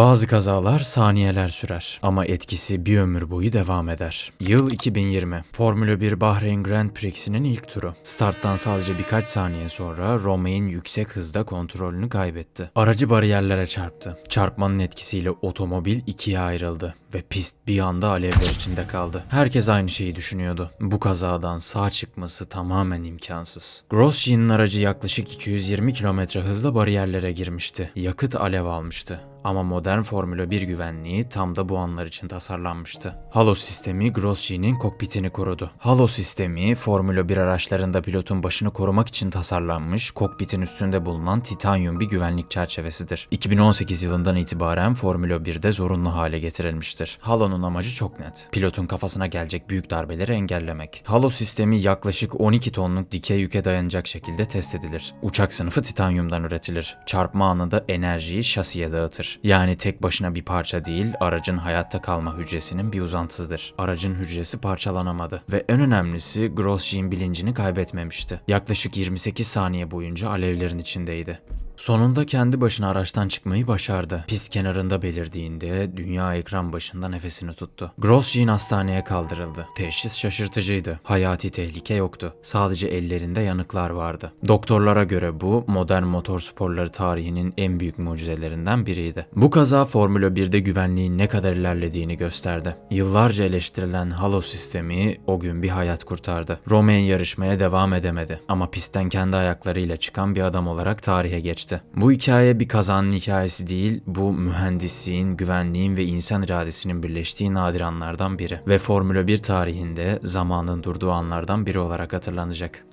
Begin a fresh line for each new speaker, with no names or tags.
Bazı kazalar saniyeler sürer ama etkisi bir ömür boyu devam eder. Yıl 2020. Formula 1 Bahreyn Grand Prix'sinin ilk turu. Starttan sadece birkaç saniye sonra Romain yüksek hızda kontrolünü kaybetti. Aracı bariyerlere çarptı. Çarpmanın etkisiyle otomobil ikiye ayrıldı ve pist bir anda alevler içinde kaldı. Herkes aynı şeyi düşünüyordu. Bu kazadan sağ çıkması tamamen imkansız. Grosjean'ın aracı yaklaşık 220 km hızla bariyerlere girmişti. Yakıt alev almıştı. Ama modern Formula 1 güvenliği tam da bu anlar için tasarlanmıştı. Halo sistemi Grosjean'in kokpitini korudu. Halo sistemi Formula 1 araçlarında pilotun başını korumak için tasarlanmış, kokpitin üstünde bulunan titanyum bir güvenlik çerçevesidir. 2018 yılından itibaren Formula 1'de zorunlu hale getirilmiştir. Halo'nun amacı çok net. Pilotun kafasına gelecek büyük darbeleri engellemek. Halo sistemi yaklaşık 12 tonluk dikey yüke dayanacak şekilde test edilir. Uçak sınıfı titanyumdan üretilir. Çarpma anında enerjiyi şasiye dağıtır. Yani tek başına bir parça değil, aracın hayatta kalma hücresinin bir uzantısıdır. Aracın hücresi parçalanamadı ve en önemlisi Grosjean bilincini kaybetmemişti. Yaklaşık 28 saniye boyunca alevlerin içindeydi. Sonunda kendi başına araçtan çıkmayı başardı. Pist kenarında belirdiğinde dünya ekran başında nefesini tuttu. Grosjean hastaneye kaldırıldı. Teşhis şaşırtıcıydı. Hayati tehlike yoktu. Sadece ellerinde yanıklar vardı. Doktorlara göre bu modern motor sporları tarihinin en büyük mucizelerinden biriydi. Bu kaza Formula 1'de güvenliğin ne kadar ilerlediğini gösterdi. Yıllarca eleştirilen halo sistemi o gün bir hayat kurtardı. Romain yarışmaya devam edemedi ama pistten kendi ayaklarıyla çıkan bir adam olarak tarihe geçti. Bu hikaye bir kazanın hikayesi değil, bu mühendisliğin, güvenliğin ve insan iradesinin birleştiği nadir anlardan biri ve Formula 1 tarihinde zamanın durduğu anlardan biri olarak hatırlanacak.